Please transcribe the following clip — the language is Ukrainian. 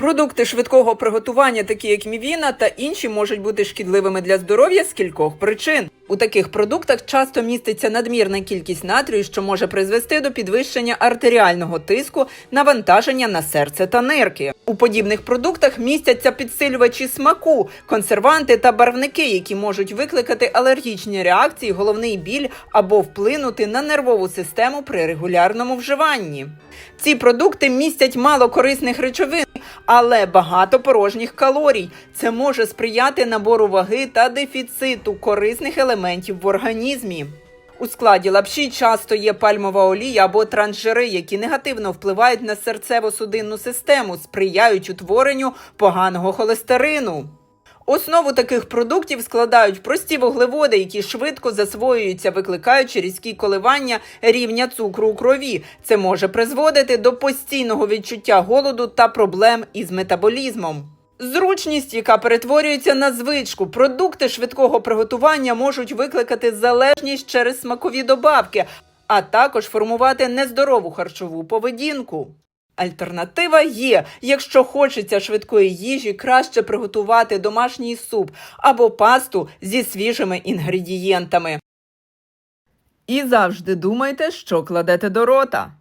Продукти швидкого приготування, такі як мівіна та інші, можуть бути шкідливими для здоров'я з кількох причин. У таких продуктах часто міститься надмірна кількість натрію, що може призвести до підвищення артеріального тиску, навантаження на серце та нирки. У подібних продуктах містяться підсилювачі смаку, консерванти та барвники, які можуть викликати алергічні реакції, головний біль або вплинути на нервову систему при регулярному вживанні. Ці продукти містять мало корисних речовин, але багато порожніх калорій. Це може сприяти набору ваги та дефіциту корисних елементів в організмі. У складі лапші часто є пальмова олія або транжири, які негативно впливають на серцево-судинну систему, сприяють утворенню поганого холестерину. Основу таких продуктів складають прості вуглеводи, які швидко засвоюються, викликаючи різкі коливання рівня цукру у крові. Це може призводити до постійного відчуття голоду та проблем із метаболізмом. Зручність, яка перетворюється на звичку, продукти швидкого приготування можуть викликати залежність через смакові добавки, а також формувати нездорову харчову поведінку. Альтернатива є, якщо хочеться швидкої їжі, краще приготувати домашній суп або пасту зі свіжими інгредієнтами. І завжди думайте, що кладете до рота.